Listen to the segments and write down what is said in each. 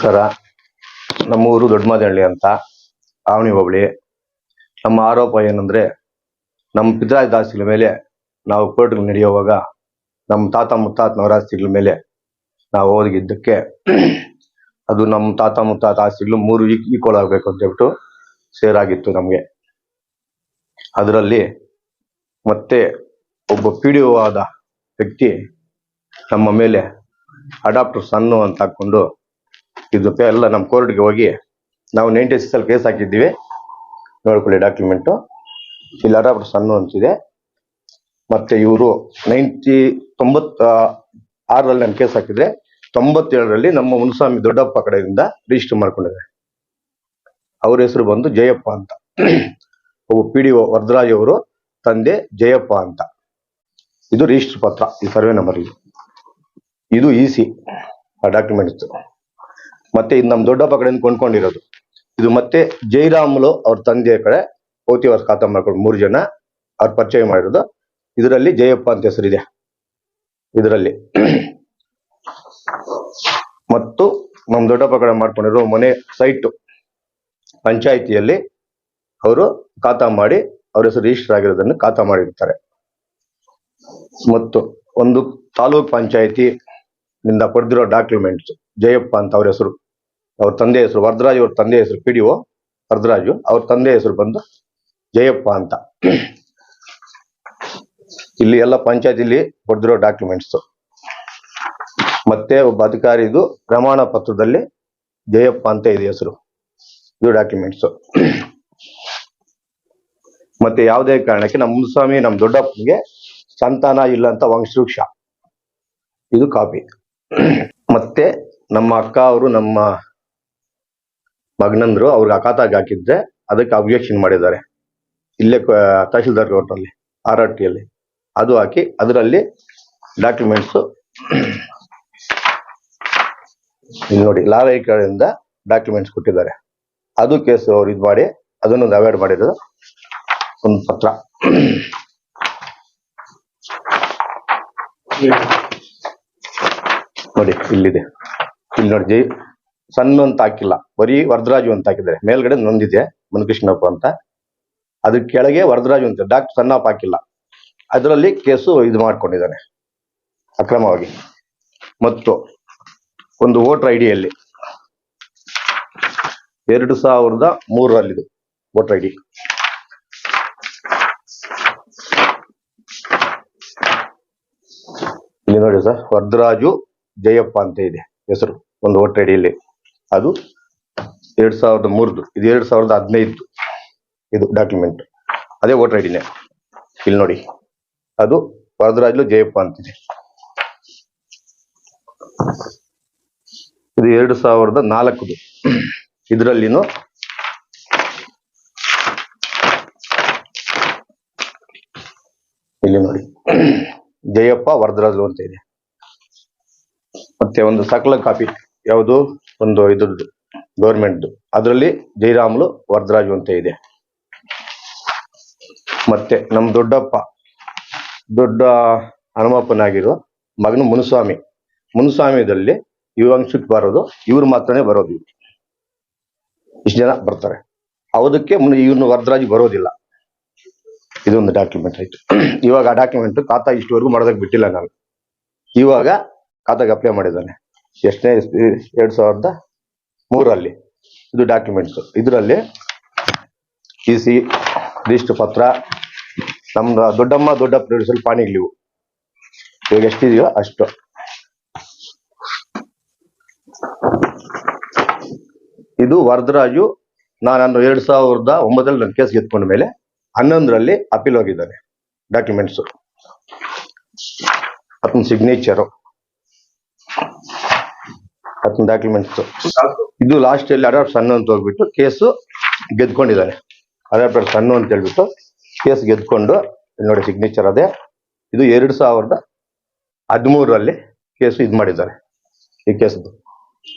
ನಮಸ್ಕಾರ ನಮ್ಮೂರು ದೊಡ್ಡಮದಹಳ್ಳಿ ಅಂತ, ಆವಣಿ ಹೋಬಳಿ. ನಮ್ಮ ಆರೋಪ ಏನಂದ್ರೆ, ನಮ್ಮ ಪಿತ್ರಾಜ ದಾಸ್ತಿಗಳ ಮೇಲೆ ನಾವು ಕೋರ್ಟ್ಗೆ ನಡೆಯುವಾಗ, ನಮ್ಮ ತಾತ ಮುತ್ತಾತನವರ ಆಸ್ತಿಗಳ ಮೇಲೆ ನಾವು ಹೋಗಿದ್ದಕ್ಕೆ, ಅದು ನಮ್ಮ ತಾತ ಮುತ್ತಾತ ಆಸ್ತಿಗಳು ಮೂರು ಈಕ್ವಲ್ ಆಗಬೇಕು ಅಂತ ಹೇಳ್ಬಿಟ್ಟು ಸೇರಾಗಿತ್ತು ನಮಗೆ. ಅದರಲ್ಲಿ ಮತ್ತೆ ಒಬ್ಬ ಪಿ ಆದ ವ್ಯಕ್ತಿ ನಮ್ಮ ಮೇಲೆ ಅಡಾಪ್ಟರ್ ಸನ್ನು ಅಂತ ಹಾಕೊಂಡು ಇದು ಎಲ್ಲ ನಮ್ಮ ಕೋರ್ಟ್ಗೆ ಹೋಗಿ ನಾವು ನೈಂಟಿ ಸಿಕ್ಸ್ ಅಲ್ಲಿ ಕೇಸ್ ಹಾಕಿದ್ದೀವಿ. ನೋಡ್ಕೊಳ್ಳಿ ಡಾಕ್ಯುಮೆಂಟು ಇಲ್ಲಿ ಅಡಾಪ್ಟರ್ ಸನ್ನು ಅಂತಿದೆ. ಮತ್ತೆ ಇವರು ನೈಂಟಿ ತೊಂಬತ್ತ ಆರರಲ್ಲಿ ನಾನು ಕೇಸ್ ಹಾಕಿದ್ರೆ ತೊಂಬತ್ತೇಳರಲ್ಲಿ ನಮ್ಮ ಮುನ್ಸ್ವಾಮಿ ದೊಡ್ಡಪ್ಪ ಕಡೆಯಿಂದ ರಿಜಿಸ್ಟರ್ ಮಾಡ್ಕೊಂಡಿದ್ದಾರೆ. ಅವ್ರ ಹೆಸರು ಬಂದು ಜಯಪ್ಪ ಅಂತ. ಒಬ್ಬ ಪಿ ಡಿ ಒ ವರದರಾಜ್ ಅವರು ತಂದೆ ಜಯಪ್ಪ ಅಂತ. ಇದು ರಿಜಿಸ್ಟರ್ ಪತ್ರ, ಈ ಸರ್ವೆ ನಂಬರ್ ಇದು. ಇದು ಇ ಸಿ ಆ ಡಾಕ್ಯುಮೆಂಟ್ಸ್ ಮತ್ತೆ ಇದು ನಮ್ಮ ದೊಡ್ಡಪ್ಪ ಕಡೆಯಿಂದ ಕೊಂಡ್ಕೊಂಡಿರೋದು. ಇದು ಮತ್ತೆ ಜೈರಾಮುಲು ಅವ್ರ ತಂದೆಯ ಕಡೆ ಪೌತಿವಾಸ ಖಾತಾ ಮಾಡ್ಕೊಂಡು ಮೂರು ಜನ ಅವ್ರು ಪರಿಚಯ ಮಾಡಿರೋದು. ಇದರಲ್ಲಿ ಜಯಪ್ಪ ಅಂತ ಹೆಸರಿದೆ ಇದರಲ್ಲಿ. ಮತ್ತು ನಮ್ಮ ದೊಡ್ಡಪ್ಪ ಕಡೆ ಮಾಡ್ಕೊಂಡಿರೋ ಮನೆ ಸೈಟ್ ಪಂಚಾಯಿತಿಯಲ್ಲಿ ಅವರು ಖಾತಾ ಮಾಡಿ ಅವ್ರ ಹೆಸರು ರಿಜಿಸ್ಟರ್ ಆಗಿರೋದನ್ನು ಖಾತಾ ಮಾಡಿರ್ತಾರೆ. ಮತ್ತು ಒಂದು ತಾಲೂಕ್ ಪಂಚಾಯಿತಿ ನಿಂದ ಪಡೆದಿರೋ ಡಾಕ್ಯುಮೆಂಟ್ಸ್ ಜಯಪ್ಪ ಅಂತ ಅವ್ರ ಹೆಸರು. ಅವ್ರ ತಂದೆ ಹೆಸರು ವರದರಾಜ್ ಅವ್ರ ತಂದೆ ಹೆಸರು ಪಿ ಡಿ ಒ ವರದರಾಜು. ಅವ್ರ ತಂದೆ ಹೆಸರು ಬಂದು ಜಯಪ್ಪ ಅಂತ. ಇಲ್ಲಿ ಎಲ್ಲ ಪಂಚಾಯತಿಲಿ ಬರೆದಿರೋ ಡಾಕ್ಯುಮೆಂಟ್ಸ್ ಮತ್ತೆ ಒಬ್ಬ ಅಧಿಕಾರಿದು ಪ್ರಮಾಣ ಪತ್ರದಲ್ಲಿ ಜಯಪ್ಪ ಅಂತ ಇದೆ ಹೆಸರು. ಇದು ಡಾಕ್ಯುಮೆಂಟ್ಸ್ ಮತ್ತೆ ಯಾವುದೇ ಕಾರಣಕ್ಕೆ ನಮ್ಮ ಮುನ್ಸ್ವಾಮಿ, ನಮ್ಮ ದೊಡ್ಡಪ್ಪನಿಗೆ ಸಂತಾನ ಇಲ್ಲ ಅಂತ ವಂಶವೃಕ್ಷ. ಇದು ಕಾಪಿ ಮತ್ತೆ ನಮ್ಮ ಅಕ್ಕ ಅವರು ನಮ್ಮ ಮಗನಂದ್ರು ಅವ್ರಿಗೆ ಅಕಾತಾಗಿ ಹಾಕಿದ್ರೆ ಅದಕ್ಕೆ ಅಬ್ಜೆಕ್ಷನ್ ಮಾಡಿದ್ದಾರೆ. ಇಲ್ಲೇ ತಹಶೀಲ್ದಾರ್ ಕೋರ್ಟಲ್ಲಿ ಆರ್ ಆರ್ ಟಿಯಲ್ಲಿ ಅದು ಹಾಕಿ ಅದರಲ್ಲಿ ಡಾಕ್ಯುಮೆಂಟ್ಸ್ ಇಲ್ಲಿ ನೋಡಿ ಲಾಲ್ ಕಡೆಯಿಂದ ಡಾಕ್ಯುಮೆಂಟ್ಸ್ ಕೊಟ್ಟಿದ್ದಾರೆ. ಅದು ಕೇಸ್ ಅವ್ರು ಇದು ಮಾಡಿ ಅದನ್ನು ಅವಾಯ್ಡ್ ಮಾಡಿರೋದು ಒಂದು ಪತ್ರ. ನೋಡಿ, ಇಲ್ಲಿದೆ. ಇಲ್ಲಿ ನೋಡಿ ಸಣ್ಣ ಅಂತ ಹಾಕಿಲ್ಲ. ಬರೀ ವರದರಾಜು ಅಂತ ಹಾಕಿದ್ದಾರೆ. ಮೇಲ್ಗಡೆ ನೊಂದಿದೆ ಮುನಕೃಷ್ಣಪ್ಪ ಅಂತ. ಅದ್ರ ಕೆಳಗೆ ವರದರಾಜು ಅಂತ. ಡಾಕ್ಟರ್ ಸಣ್ಣಪ್ಪ ಹಾಕಿಲ್ಲ. ಅದರಲ್ಲಿ ಕೇಸು ಇದು ಮಾಡ್ಕೊಂಡಿದ್ದಾನೆ. ಅಕ್ರಮವಾಗಿ. ಮತ್ತು ಒಂದು ವೋಟರ್ ಐಡಿಯಲ್ಲಿ ಎರಡು ಸಾವಿರದ ಮೂರರಲ್ಲಿದು ವೋಟರ್ ಐಡಿ. ಇಲ್ಲಿ ನೋಡಿ ಸರ್, ವರದರಾಜು ಜಯಪ್ಪ ಅಂತ ಇದೆ. ಹೆಸರು. ಒಂದು ವೋಟರ್ ಐಡಿಯಲ್ಲಿ ಅದು ಎರಡ್ ಸಾವಿರದ ಮೂರದು, ಇದು ಎರಡ್ ಸಾವಿರದ ಹದಿನೈದು ಇದು ಡಾಕ್ಯುಮೆಂಟ್ ಅದೇ ವೋಟರ್ ಐಡಿನೇ ಇಲ್ಲಿ ನೋಡಿ. ಅದು ವರದರಾಜ್ಲು ಜಯಪ್ಪ ಅಂತಿದೆ. ಇದು ಎರಡು ಸಾವಿರದ ನಾಲ್ಕದು. ಇದರಲ್ಲಿನೂ ಇಲ್ಲಿ ನೋಡಿ. ಜಯಪ್ಪ ವರದರಾಜ್ಲು ಅಂತ ಇದೆ. ಮತ್ತೆ ಒಂದು ಸಕಲ ಕಾಪಿ. ಯಾವುದು? ಒಂದು ಇದ್ರದ್ದು ಗೌರ್ಮೆಂಟ್ದು ಅದರಲ್ಲಿ ಜೈರಾಮ್ಲು, ವರದರಾಜು ಅಂತ ಇದೆ. ಮತ್ತೆ ನಮ್ಮ ದೊಡ್ಡಪ್ಪ, ದೊಡ್ಡ ಹನುಮಪ್ಪನಾಗಿರೋ ಮಗನು ಮುನುಸ್ವಾಮಿ. ಮುನುಸ್ವಾಮಿದಲ್ಲಿ ಈ ವಂಶಕ್ಕೆ ಬರೋದು, ಇವ್ರು ಮಾತ್ರನೇ ಬರೋದು ಇಷ್ಟು ಜನ ಬರ್ತಾರೆ. ಅದಕ್ಕೆ ಮುನ್ನ ಇವ್ರನ್ನ ವರದರಾಜು ಬರೋದಿಲ್ಲ. ಇದೊಂದು ಡಾಕ್ಯುಮೆಂಟ್ ಆಯ್ತು. ಇವಾಗ ಆ ಡಾಕ್ಯುಮೆಂಟ್ ಖಾತಾ ಇಷ್ಟವರೆಗೂ ಮಾಡೋದಕ್ಕೆ ಬಿಟ್ಟಿಲ್ಲ ನಾನು. ಇವಾಗ ಖಾತಾಗೆ ಅಪ್ಲೈ ಮಾಡಿದ್ದಾನೆ. ಎಷ್ಟನೇ ಎರಡು ಸಾವಿರದ ಮೂರಲ್ಲಿ ಇದು ಡಾಕ್ಯುಮೆಂಟ್ಸ್ ಇದರಲ್ಲಿ ಟಿ ಸಿ ರಿಜಿಸ್ಟರ್ ಪತ್ರ, ನಮ್ದು ದೊಡ್ಡಮ್ಮ ದೊಡ್ಡಪ್ಪ ಸ್ವಲ್ಪ ಪಾಣಿಗ್ಲಿವು ಇವಾಗ ಎಷ್ಟಿದೆಯೋ ಅಷ್ಟು. ಇದು ವರದರಾಜು ನಾನು ಎರಡ್ ಸಾವಿರದ ಒಂಬತ್ತರಲ್ಲಿ ನನ್ನ ಕೇಸ್ ಗೆದ್ಕೊಂಡ ಮೇಲೆ ಹನ್ನೊಂದರಲ್ಲಿ ಅಪೀಲ್ ಹೋಗಿದ್ದಾನೆ ಡಾಕ್ಯುಮೆಂಟ್ಸ್ ಅದನ್ನ ಸಿಗ್ನೇಚರು ಅದನ್ನ ಡಾಕ್ಯುಮೆಂಟ್ಸ್ ಇದು ಲಾಸ್ಟ್ ಅಲ್ಲಿ ಅಡಾಪ್ಟ್ ಸಣ್ಣ ಅಂತ ಹೋಗ್ಬಿಟ್ಟು ಕೇಸು ಗೆದ್ಕೊಂಡಿದ್ದಾನೆ ಅಡಾಪ್ಟರ್ ಸಣ್ಣ ಅಂತ ಹೇಳ್ಬಿಟ್ಟು ಕೇಸ್ ಗೆದ್ಕೊಂಡು ನೋಡಿ ಸಿಗ್ನೇಚರ್ ಅದೇ. ಇದು ಎರಡು ಸಾವಿರದ ಹದಿಮೂರರಲ್ಲಿ ಕೇಸು ಇದು ಮಾಡಿದ್ದಾರೆ ಈ ಕೇಸ್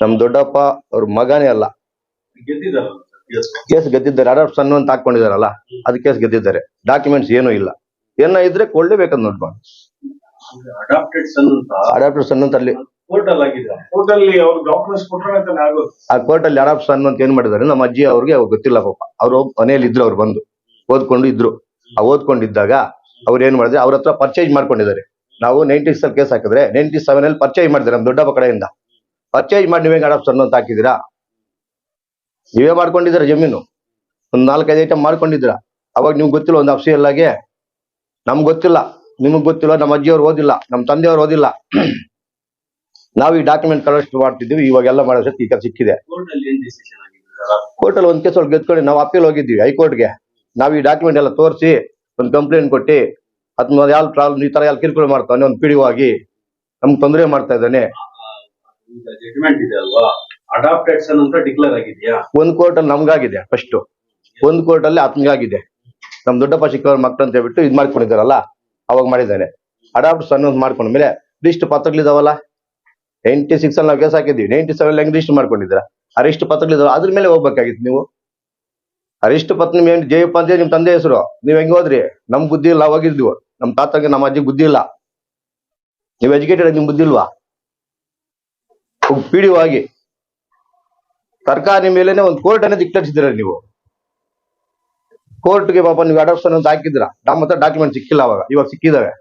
ನಮ್ಮ ದೊಡ್ಡಪ್ಪ ಅವ್ರ ಮಗನೇ ಅಲ್ಲ. ಕೇಸ್. ಗೆದ್ದಿದ್ದಾರೆ. ಅಡಾಪ್ಟ್ ಸಣ್ಣ ಅಂತ ಹಾಕೊಂಡಿದಾರಲ್ಲ ಅದು ಕೇಸ್ ಗೆದ್ದಿದ್ದಾರೆ. ಡಾಕ್ಯುಮೆಂಟ್ಸ್ ಏನೂ ಇಲ್ಲ. ಏನೋ ಇದ್ರೆ ಕೊಳ್ಳೇಬೇಕಂತ ನೋಡ್ಬೋದು. ಅಡಾಪ್ಟೆಡ್ ಸನ್ ಅಂತ ಅಲ್ಲಿ ಆಗಿದೆ. ಕೋರ್ಟ್ ಅಲ್ಲಿ ಅವ್ರು ಡಾಕ್ಯುಮೆಂಟ್ಸ್ ಆ ಕೋರ್ಟ್ ಅಲ್ಲಿ ಅಡಾಪ್ಟ್ ಸನ್ ಅಂತ ಏನ್ ಮಾಡಿದಾರೆ? ನಮ್ಮ ಅಜ್ಜಿ ಅವ್ರಿಗೆ ಅವ್ರು ಗೊತ್ತಿಲ್ಲ ಪಾಪ. ಅವ್ರು ಮನೆಯಲ್ಲಿ ಇದ್ರು ಅವ್ರು ಬಂದು. ಓದ್ಕೊಂಡು ಇದ್ರು. ಆ ಓದ್ಕೊಂಡಿದ್ದಾಗ ಅವ್ರು ಏನ್ ಮಾಡಿದ್ರೆ? ಅವ್ರ ಹತ್ರ ಪರ್ಚೇಸ್ ಮಾಡ್ಕೊಂಡಿದ್ದಾರೆ. ನಾವು ನೈನ್ಟಿ ಸಿಕ್ಸ್ ಕೇಸ್ ಹಾಕಿದ್ರೆ ನೈನ್ಟಿ ಸೆವೆನ್ ಅಲ್ಲಿ ಪರ್ಚೇಸ್ ಮಾಡಿದ್ರೆ ನಮ್ಮ ದೊಡ್ಡಪ್ಪ ಕಡೆಯಿಂದ ಪರ್ಚೇಸ್ ಮಾಡಿ ನೀವೇ ಅಡಾಪ್ಷನ್ ಅಂತ ಹಾಕಿದ್ದೀರಾ? ನೀವೇ ಮಾಡ್ಕೊಂಡಿದ್ದೀರಾ ಜಮೀನು? ಒಂದ್ ನಾಲ್ಕೈದು ಐಟಮ್ ಮಾಡ್ಕೊಂಡಿದ್ದೀರಾ? ಅವಾಗ ನಿಮ್ಗೆ ಗೊತ್ತಿಲ್ಲ ಒಂದು ಅಫ್ಸಿ ಎಲ್ಲಾಗೆ ನಮ್ಗೆ ಗೊತ್ತಿಲ್ಲ. ನಿಮಗ್ ಗೊತ್ತಿಲ್ಲ. ನಮ್ಮ ಅಜ್ಜಿಯವ್ರು ಓದಿಲ್ಲ. ನಮ್ಮ ತಂದೆಯವ್ರು ಓದಿಲ್ಲ. ನಾವು ಈ ಡಾಕ್ಯುಮೆಂಟ್ ಕಲೆಕ್ಟ್ ಮಾಡ್ತಿದ್ದೀವಿ ಇವಾಗೆಲ್ಲ ಮಾಡೋ ಈಗ ಸಿಕ್ಕಿದೆ. ಕೋರ್ಟ್ ಅಲ್ಲಿ ಏನ್ ಡಿಸಿಷನ್ ಆಗಿದೆ ಕೋರ್ಟ್ ಅಲ್ಲಿ ಒಂದ್ ಕೇಸ್ ಒಳಗೆ ಗೆದ್ಕೊಂಡು ನಾವು ಅಪೀಲ್ ಹೋಗಿದ್ವಿ ಹೈಕೋರ್ಟ್ಗೆ. ನಾವು ಈ ಡಾಕ್ಯುಮೆಂಟ್ ಎಲ್ಲ ತೋರಿಸಿ ಒಂದು ಕಂಪ್ಲೇಂಟ್ ಕೊಟ್ಟು ಅದನ್ನ ಯಾವ ಪ್ರಾಬ್ಲಮ್ ಈ ತರ ಎಲ್ಲ ಕಿರುಕುಳ ಮಾಡ್ತಾನೆ ಒಂದು ಪಿಡಿಒ ಆಗಿ ನಮ್ಗೆ ತೊಂದರೆ ಮಾಡ್ತಾ ಇದ್ದಾನೆ. ಒಂದ್ ಕೋರ್ಟ್ ಅಲ್ಲಿ ನಮ್ಗಾಗಿದೆ ಫಸ್ಟ್ ಒಂದ್ ಕೋರ್ಟ್ ಅಲ್ಲಿ ಆತ್ಮಗಾಗಿದೆ ನಮ್ ದೊಡ್ಡಪ್ಪ ಚಿಕ್ಕವ್ರ ಮಕ್ಕಳು ಅಂತ ಹೇಳ್ಬಿಟ್ಟು ಇದ್ ಮಾಡ್ಕೊಂಡಿದ್ದಾರಲ್ಲ ಅವಾಗ ಮಾಡಿದ್ದಾನೆ ಅಡಾಪ್ಟ್ ಅನ್ನೋದು ಮಾಡ್ಕೊಂಡ್ಮೇಲೆ ಲಿಸ್ಟ್ ಪತ್ರಗಳಿದಾವಲ್ಲ? ನೈಂಟಿ ಸಿಕ್ಸ್ ಅಲ್ಲಿ ನಾವು ಕೇಸ್ ಹಾಕಿದ್ದೀವಿ. ನೈಂಟಿ ಸೆವೆನ್ ಹೆಂಗ್ ರಿಜಿಸ್ಟರ್ ಮಾಡ್ಕೊಂಡಿದ್ರ ಅರಿಷ್ಟು ಪತ್ರಗಳಿದಾವ ಅದ್ರ ಮೇಲೆ ಹೋಗ್ಬೇಕಾಗಿತ್ತು ನೀವು. ಅರಿಷ್ಟು ಪತ್ರ ನಿಮ್ ಜಯಪ್ಪ ಅಂತ ನಿಮ್ ತಂದೆ ಹೆಸರು. ನೀವ್ ಹೆಂಗ್ ಹೋದ್ರಿ? ನಮ್ ಬುದ್ಧಿ ಇಲ್ಲ ಹೋಗಿದ್ವು ನಮ್ ತಾತಂಗೆ, ನಮ್ಮ ಅಜ್ಜಿ ಬುದ್ಧಿ ಇಲ್ಲ. ನೀವ್ ಎಜುಕೇಟೆಡ್ ನಿಮ್ ಬುದ್ಧಿ ಇಲ್ವಾ? ಪಿಡಿಒ ಆಗಿ. ಸರ್ಕಾರಿ ಮೇಲೆನೆ ಒಂದು ಕೋರ್ಟ್ ಅನ್ನ ದಿಕ್ಕರಿಸಿದ್ದೀರ ನೀವು? ಕೋರ್ಟ್ಗೆ ಪಾಪ ನೀವು ಅಡಾಪ್ಷನ್ ಅಂತ ಹಾಕಿದ್ರ ನಮ್ಮ ಹತ್ರ ಡಾಕ್ಯುಮೆಂಟ್ ಸಿಕ್ಕಿಲ್ಲ ಅವಾಗ. ಇವಾಗ ಸಿಕ್ಕಿದಾವೆ.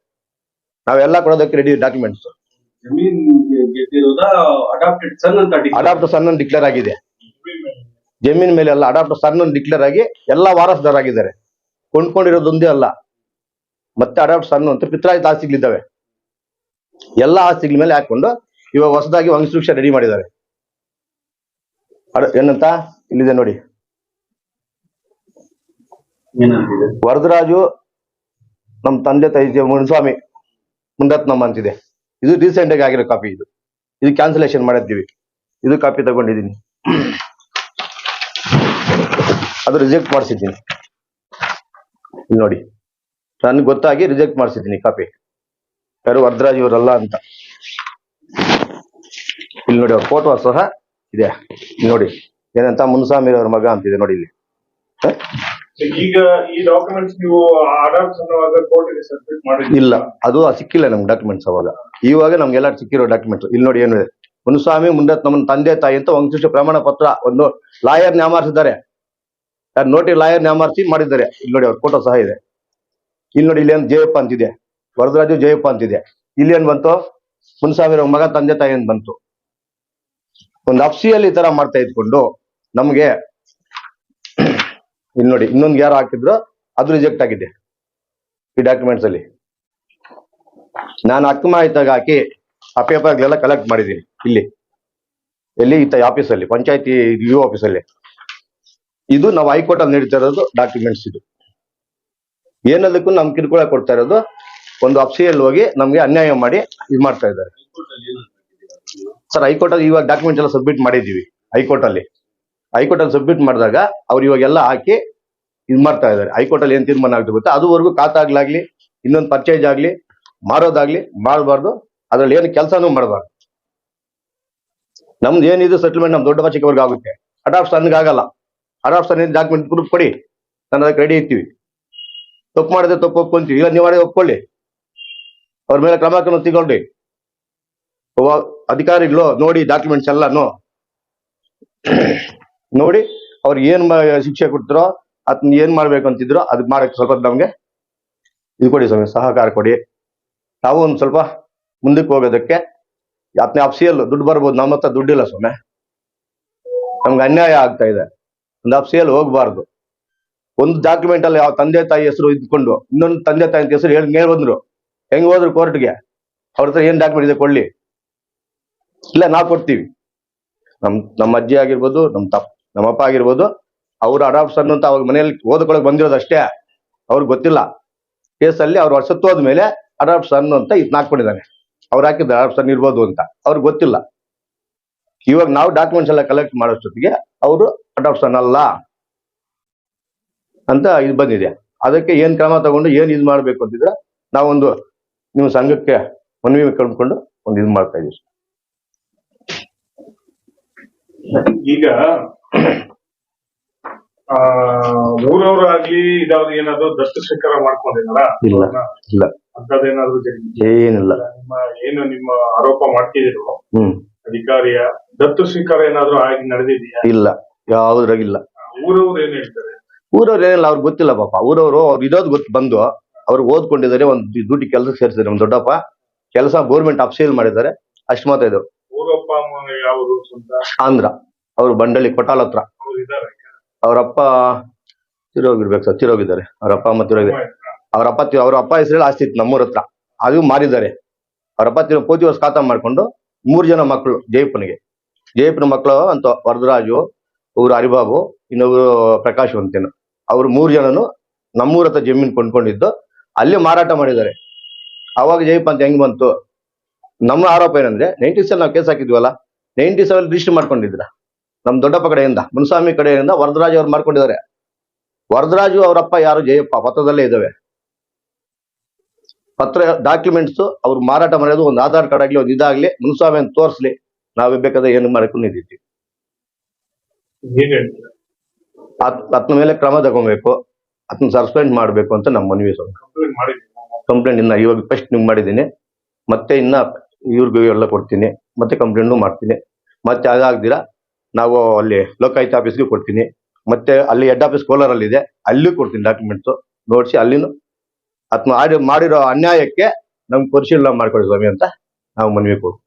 ನಾವೆಲ್ಲ ಕೊಡೋದಕ್ಕೆ ರೆಡಿ ಡಾಕ್ಯುಮೆಂಟ್ಸ್ ಜಮೀನ್ ಗೆದ್ದಿರೋದ ಅಡಾಪ್ಟೆಡ್ ಸನ್ ಅಂತ ಸನ್ ಡಿಕ್ಲೇರ್ ಆಗಿದೆ. ಜಮೀನ್ ಮೇಲೆ. ಎಲ್ಲ ಅಡಾಪ್ಟ್ ಸನ್ ಡಿಕ್ಲೇರ್ ಆಗಿ ಎಲ್ಲ ವಾರಸ್ದಾರಾಗಿದ್ದಾರೆ. ಕೊಂಡ್ಕೊಂಡಿರೋದೊಂದೇ ಅಲ್ಲ. ಮತ್ತೆ ಅಡಾಪ್ಟ್ ಸನ್ ಅಂತ ಪಿತ್ರಾಯಿತ ಆಸ್ತಿಗಳಿದ್ದಾವೆ. ಎಲ್ಲ ಆಸ್ತಿಗಳ ಮೇಲೆ ಹಾಕೊಂಡು ಇವಾಗ ಹೊಸದಾಗಿ ವಂಶವೃಕ್ಷ ರೆಡಿ ಮಾಡಿದ್ದಾರೆ. ಏನಂತ? ಇಲ್ಲಿದೆ ನೋಡಿ. ವರದರಾಜು ನಮ್ಮ ತಂದೆ ತಾಯಿ ಮುನಿಸ್ವಾಮಿ ಮುಂದತ್ನಮ್ಮ ಅಂತಿದೆ ಇದು ರೀಸೆಂಟ್ ಆಗಿ ಆಗಿರೋ ಕಾಪಿ ಇದು. ಇದು ಕ್ಯಾನ್ಸಲೇಷನ್ ಮಾಡಿದ್ದೀವಿ. ಇದು ಕಾಪಿ ತಗೊಂಡಿದ್ದೀನಿ. ಅದು ರಿಜೆಕ್ಟ್ ಮಾಡಿಸಿದ್ದೀನಿ. ಇಲ್ಲಿ ನೋಡಿ. ನನ್ಗೆ ಗೊತ್ತಾಗಿ ರಿಜೆಕ್ಟ್ ಮಾಡಿಸಿದ್ದೀನಿ ಕಾಪಿ ಯಾರು ವರದರಾಜ್ ಇವರಲ್ಲ ಅಂತ. ಇಲ್ಲಿ ನೋಡಿ, ಅವ್ರ ಫೋಟೋ ಸಹ ಇದೆ. ನೋಡಿ. ಏನಂತ? ಮುನ್ಸಾಮಿ ಅವ್ರ ಮಗ ಅಂತಿದೆ ನೋಡಿ ಇಲ್ಲಿ? ಈಗ ಈ ಡಾಕ್ಯುಮೆಂಟ್ಸ್ ನೀವು ಅನ್ನುವಾಗ ಕೋರ್ಟಿಗೆ ಸಬ್ಮಿಟ್ ಮಾಡಿದ್ರಿ ಇಲ್ಲ. ಅದು ಸಿಕ್ಕಿಲ್ಲ ನಮ್ಗೆ ಡಾಕ್ಯುಮೆಂಟ್ಸ್ ಅವಾಗ. ಇವಾಗ ನಮ್ಗೆಲ್ಲ ಸಿಕ್ಕಿರೋ ಡಾಕ್ಯುಮೆಂಟ್ಸ್ ಇಲ್ಲಿ ನೋಡಿ ಏನಿದೆ ಮುನ್ಸ್ವಾಮಿ ಮುಂದೆ ನಮ್ಮ ತಂದೆ, ತಾಯಿ ಅಂತ ವಂಶಿಷ್ಟ ಪ್ರಮಾಣ ಪತ್ರ ಒಂದು ಲಾಯರ್ ನ್ಯಾಮಾರಿಸಿದ್ದಾರೆ ಯಾರು ನೋಟಿ ಲಾಯರ್ ನ್ಯಾಮಾರಿಸಿ ಮಾಡಿದ್ದಾರೆ. ಇಲ್ಲಿ ನೋಡಿ ಅವ್ರ ಫೋಟೋ ಸಹ ಇದೆ. ಇಲ್ಲಿ ನೋಡಿ ಇಲ್ಲಿ ಏನು ಜಯಪ್ಪ ಅಂತಿದೆ. ವರದರಾಜು ಜಯಪ್ಪ ಅಂತಿದೆ. ಇಲ್ಲಿ ಏನ್ ಬಂತು? ಮುನ್ಸ್ವಾಮಿ ಮಗ, ತಂದೆ, ತಾಯಿ ಅಂತ ಬಂತು? ಒಂದು ಅಫ್ಸಿಯಲ್ಲಿ ಈ ತರ ಮಾಡ್ತಾ ಇದ್ಕೊಂಡು ನಮ್ಗೆ ಇಲ್ಲಿ ನೋಡಿ, ಇನ್ನೊಂದು ಯಾರು ಹಾಕಿದ್ರು ಅದು ರಿಜೆಕ್ಟ್ ಆಗಿದೆ. ಈ ಡಾಕ್ಯುಮೆಂಟ್ಸ್ ಅಲ್ಲಿ. ನಾನು ಅಕ್ಕ ಮಾಹಿತಿಯಾಗ ಹಾಕಿ ಆ ಪೇಪರ್ಗಳೆಲ್ಲ ಕಲೆಕ್ಟ್ ಮಾಡಿದ್ದೀನಿ, ಇಲ್ಲಿ. ಎಲ್ಲಿ? ಇತ್ತ ಆಫೀಸಲ್ಲಿ ಪಂಚಾಯತಿ ಯು ಆಫೀಸಲ್ಲಿ ಇದು ನಾವು ಹೈಕೋರ್ಟ್ ಅಲ್ಲಿ ನಡೀತಾ ಇರೋದು ಡಾಕ್ಯುಮೆಂಟ್ಸ್ ಇದು. ಏನದಕ್ಕೂ ನಮ್ ಕಿರುಕುಳ ಕೊಡ್ತಾ ಇರೋದು ಒಂದು ಅಫ್ಸಿಯಲ್ಲಿ ಹೋಗಿ ನಮ್ಗೆ ಅನ್ಯಾಯ ಮಾಡಿ ಇದು ಮಾಡ್ತಾ ಇದ್ದಾರೆ. ಸರ್, ಹೈಕೋರ್ಟ್ ಅಲ್ಲಿ ಇವಾಗ ಡಾಕ್ಯುಮೆಂಟ್ಸ್ ಎಲ್ಲ ಸಬ್ಮಿಟ್ ಮಾಡಿದೀವಿ ಹೈಕೋರ್ಟ್ ಅಲ್ಲಿ. ಹೈಕೋರ್ಟ್ ಅಲ್ಲಿ ಸಬ್ಮಿಟ್ ಮಾಡಿದಾಗ ಅವ್ರು ಇವಾಗೆಲ್ಲ ಹಾಕಿ ಇದು ಮಾಡ್ತಾ ಇದ್ದಾರೆ. ಹೈಕೋರ್ಟ್ ಅಲ್ಲಿ ಏನ್ ತೀರ್ಮಾನ ಆಗ್ತದೆ ಗೊತ್ತಾ? ಅದುವರೆಗೂ ಖಾತಾಗ್ಲಾಗ್ಲಿ ಇನ್ನೊಂದು ಪರ್ಚೇಸ್ ಆಗ್ಲಿ, ಮಾರೋದಾಗ್ಲಿ ಮಾಡಬಾರ್ದು. ಅದ್ರಲ್ಲಿ ಏನು ಕೆಲಸನೂ ಮಾಡಬಾರ್ದು. ನಮ್ದು ಏನಿದು ಸೆಟಲ್ಮೆಂಟ್ ನಮ್ ದೊಡ್ಡ ಚಿಕ್ಕವರ್ಗೆ ಆಗುತ್ತೆ. ಅಡಾಪ್ಟ್ ಸನ್ಗೆ ಆಗಲ್ಲ. ಅಡಾಪ್ಟ್ ಸನ್ ಡಾಕ್ಯುಮೆಂಟ್ ಪ್ರೂಫ್ ಕೊಡಿ. ನಾನು ಅದಕ್ಕೆ ರೆಡಿ ಇರ್ತೀವಿ. ತಪ್ಪು ಮಾಡಿದ್ರೆ ತಪ್ಪು ಒಪ್ಕೊಂತೀವಿ. ಇಲ್ಲ ನೀವು ಮಾಡಿದ್ರೆ ಒಪ್ಕೊಳ್ಳಿ. ಅವ್ರ ಮೇಲೆ ಕ್ರಮ ತಗೊಳ್ಳಿ ಒಬ್ಬ ಅಧಿಕಾರಿಗಳು ನೋಡಿ ಡಾಕ್ಯುಮೆಂಟ್ಸ್ ಎಲ್ಲಾನು. ನೋಡಿ ಅವ್ರು ಏನ್ ಶಿಕ್ಷೆ ಕೊಡ್ತಾರೋ ಅದನ್ನ ಏನ್ ಮಾಡ್ಬೇಕು ಅಂತಿದ್ರೋ ಅದ್ ಮಾಡಕ್ ಸ್ವಲ್ಪ ನಮ್ಗೆ ಇದು ಕೊಡಿ ಸ್ವಾಮಿ, ಸಹಕಾರ ಕೊಡಿ. ನಾವು ಒಂದ್ ಸ್ವಲ್ಪ ಮುಂದಕ್ಕೆ ಹೋಗೋದಕ್ಕೆ ಅತ್ನ ಅಫ್ಸಿಯಲ್ ದುಡ್ಡು ಬರ್ಬೋದು, ನಮ್ಮ ಹತ್ರ ದುಡ್ಡಿಲ್ಲ ಸ್ವಾಮಿ. ನಮ್ಗೆ ಅನ್ಯಾಯ ಆಗ್ತಾ ಇದೆ. ಒಂದು ಅಫ್ಸಿಯಲ್ ಹೋಗ್ಬಾರ್ದು. ಒಂದು ಡಾಕ್ಯುಮೆಂಟ್ ಅಲ್ಲಿ ಯಾವ ತಂದೆ ತಾಯಿ ಹೆಸರು ಇದ್ಕೊಂಡು, ಇನ್ನೊಂದು ತಂದೆ ತಾಯಿ ಹೆಸರು ಹೇಳಿ ಮೇಲೆ ಬಂದ್ರು ಹೆಂಗ್ ಹೋದ್ರು ಕೋರ್ಟ್ಗೆ ಅವ್ರ ಹತ್ರ ಏನ್ ಡಾಕ್ಯುಮೆಂಟ್ ಇದೆ ಕೊಡ್ಲಿ? ಇಲ್ಲ, ನಾವು ಕೊಡ್ತೀವಿ. ನಮ್ ನಮ್ಮ ಅಜ್ಜಿ ಆಗಿರ್ಬೋದು, ನಮ್ ತಪ್ಪ ನಮ್ಮಪ್ಪ ಆಗಿರ್ಬೋದು, ಅವ್ರು ಅಡಾಪ್ಷನ್ ಅಂತ ಅವ್ರ ಮನೆಯಲ್ಲಿ ಓದ್ಕೊಳಕ್ ಬಂದಿರೋದು ಅಷ್ಟೇ. ಅವ್ರಿಗೆ ಗೊತ್ತಿಲ್ಲ. ಕೇಸಲ್ಲಿ ಅವ್ರ ವರ್ಷತ್ತು ಹೋದ್ಮೇಲೆ ಅಡಾಪ್ಷನ್ ಅಂತ ಇದನ್ನ ಹಾಕೊಂಡಿದ್ದಾನೆ ಅವ್ರು ಹಾಕಿದ ಅಡಾಪ್ಷನ್ ಇರ್ಬೋದು ಅಂತ. ಅವ್ರಿಗೆ ಗೊತ್ತಿಲ್ಲ. ಇವಾಗ ನಾವು ಡಾಕ್ಯುಮೆಂಟ್ಸ್ ಎಲ್ಲ ಕಲೆಕ್ಟ್ ಮಾಡೋಷ್ಟೊತ್ತಿಗೆ ಅವರು ಅಡಾಪ್ಷನ್ ಅಲ್ಲ ಅಂತ ಇದು ಬಂದಿದೆ. ಅದಕ್ಕೆ ಏನ್ ಕ್ರಮ ತಗೊಂಡು ಏನು ಇದು ಮಾಡ್ಬೇಕು ಅಂತಿದ್ರೆ ನಾವೊಂದು ನೀವು ಸಂಘಕ್ಕೆ ಮನವಿ ಕಂಡುಕೊಂಡು ಒಂದು ಇದು ಮಾಡ್ತಾ ಇದೀವಿ. ಈಗ ಆಗ್ಲಿ ಇದಾವ್ದು ಏನಾದ್ರು ದತ್ತು ಸ್ವೀಕಾರ ಮಾಡ್ಕೊಂಡಿದಾರ ಇಲ್ಲ. ಇಲ್ಲ. ಅಂತದೇನಾದ್ರು ಜರುಗಿದೆ ಏನಿಲ್ಲ. ನಿಮ್ಮ ಏನು ನಿಮ್ಮ ಆರೋಪ ಮಾಡ್ತಿದಿರೋ ಹ್ಮ್. ಅಧಿಕಾರಿಯ ದತ್ತು ಸ್ವೀಕಾರ ಏನಾದ್ರು ಆಗಿ ನಡೆದಿದೆಯಾ? ಇಲ್ಲ ಯಾವ್ದ್ರಾಗಿಲ್ಲ ಊರವ್ರು ಏನ್ ಹೇಳ್ತಾರೆ? ಊರವ್ರು ಏನಿಲ್ಲ ಅವ್ರಿಗೆ ಗೊತ್ತಿಲ್ಲ ಪಾಪ. ಊರವರು ಅವ್ರು ಇರೋದು ಗೊತ್ತು ಬಂದು ಅವ್ರು ಓದ್ಕೊಂಡಿದ್ದಾರೆ ಒಂದು ದುಡ್ಡು ಕೆಲಸ ಸೇರಿಸಿದ್ದಾರೆ. ನಮ್ಮ ದೊಡ್ಡಪ್ಪ ಕೆಲಸ ಗೌರ್ಮೆಂಟ್ ಅಪ್ಸೇಲ್ ಮಾಡಿದ್ದಾರೆ. ಅಷ್ಟು ಮಾತ್ರ ಇದು. ಊರಪ್ಪ ಅಮ್ಮ ಯಾವುದು ಅಂತ ಆಂಧ್ರ. ಅವ್ರು ಬಂಡಳಿ ಕೊಟ್ಟಾಲ ಹತ್ರ. ಅವರಪ್ಪ ತಿರೋಗಿರ್ಬೇಕು ಸರ್ ತಿರೋಗಿದ್ದಾರೆ. ಅವರಪ್ಪ ಅಪ್ಪ ಅಮ್ಮ ತಿರೋಗಿದ್ದಾರೆ ಅವರಪ್ಪ ಅವ್ರ ಅಪ್ಪ ಹೆಸರಲ್ಲಿ ಆಸ್ತಿ ಇತ್ತು ನಮ್ಮೂರ ಹತ್ರ. ಅದು ಮಾರಿದ್ದಾರೆ. ಅವರಪ್ಪ ತಿರೋ ಪೋತಿ ವರ್ಷ ಖಾತಾ ಮಾಡ್ಕೊಂಡು ಮೂರು ಜನ ಮಕ್ಕಳು ಜಯಪ್ಪನಿಗೆ ಜಯಪ್ಪನ ಮಕ್ಕಳು ಅಂತ ವರದರಾಜು ಇವರು ಹರಿಬಾಬು ಇನ್ನೊಬ್ರು ಪ್ರಕಾಶ್ ಅಂತೇನು. ಅವ್ರು ಮೂರು ಜನನು ನಮ್ಮೂರ ಹತ್ರ ಜಮೀನು ಕೊಂಡ್ಕೊಂಡಿದ್ದು ಅಲ್ಲಿ ಮಾರಾಟ ಮಾಡಿದ್ದಾರೆ. ಅವಾಗ ಜಯಪ್ಪ ಅಂತ ಹೆಂಗ್ ಬಂತು? ನಮ್ಮ ಆರೋಪ ಏನಂದ್ರೆ ನೈಂಟಿ ಸೆವೆನ್ ನಾವು ಕೇಸ್ ಹಾಕಿದ್ವಲ್ಲ ನೈಂಟಿ ಸೆವೆನ್ ರಿಜಿಸ್ಟರ್ ಮಾಡ್ಕೊಂಡಿದ್ರ ನಮ್ ದೊಡ್ಡಪ್ಪ ಕಡೆಯಿಂದ ಮುನ್ಸ್ವಾಮಿ ಕಡೆಯಿಂದ ವರದರಾಜು ಅವ್ರು ಮಾಡ್ಕೊಂಡಿದ್ದಾರೆ. ವರದರಾಜು ಅವರಪ್ಪ ಯಾರು ಜಯಪ್ಪ ಪತ್ರದಲ್ಲೇ ಇದ್ದಾವೆ. ಪತ್ರ ಡಾಕ್ಯುಮೆಂಟ್ಸ್ ಅವ್ರು ಮಾರಾಟ ಮಾಡೋದು ಒಂದು ಆಧಾರ್ ಕಾರ್ಡ್ ಆಗಲಿ ಒಂದು ಇದಾಗ್ಲಿ ಮುನ್ಸ್ವಾಮಿ ಅಂತ ತೋರಿಸ್ಲಿ ನಾವೇ ಬೇಕಾದ್ರೆ ಏನು ಮಾಡ್ಕೊಂಡು ಹೇಳ್ತಾರೆ? ಅತ್ನ ಮೇಲೆ ಕ್ರಮ ತಗೊಬೇಕು ಅದನ್ನ ಸಸ್ಪೆಂಡ್ ಮಾಡಬೇಕು ಅಂತ ನಮ್ಮ ಮನವಿ ಕಂಪ್ಲೇಂಟ್ ಇನ್ನ ಇವಾಗ ಫಸ್ಟ್ ನಿಮ್ಗೆ ಮಾಡಿದ್ದೀನಿ. ಮತ್ತೆ ಇನ್ನ ಇವ್ರಿಗೂ ಎಲ್ಲ ಕೊಡ್ತೀನಿ ಮತ್ತೆ ಕಂಪ್ಲೇಂಟು ಮಾಡ್ತೀನಿ. ಮತ್ತೆ ಅದಾಗ್ದಿರ? ನಾವು ಅಲ್ಲಿ ಲೋಕಾಯುಕ್ತ ಆಫೀಸ್ಗೆ ಕೊಡ್ತೀನಿ. ಮತ್ತೆ ಅಲ್ಲಿ ಹೆಡ್ ಆಫೀಸ್ ಕೋಲಾರಲ್ಲಿ ಇದೆ ಅಲ್ಲಿ ಕೊಡ್ತೀನಿ ಡಾಕ್ಯುಮೆಂಟ್ಸ್ ನೋಡಿಸಿ ಅಲ್ಲಿನೂ ಆತ್ಮ ಮಾಡಿರೋ ಅನ್ಯಾಯಕ್ಕೆ ನಮ್ಗೆ ಪರಿಶೀಲನೆ ಮಾಡ್ಕೊಳ್ಳಿ ಸ್ವಾಮಿ ಅಂತ ನಾವು ಮನವಿ ಕೊಡ್ತೀವಿ.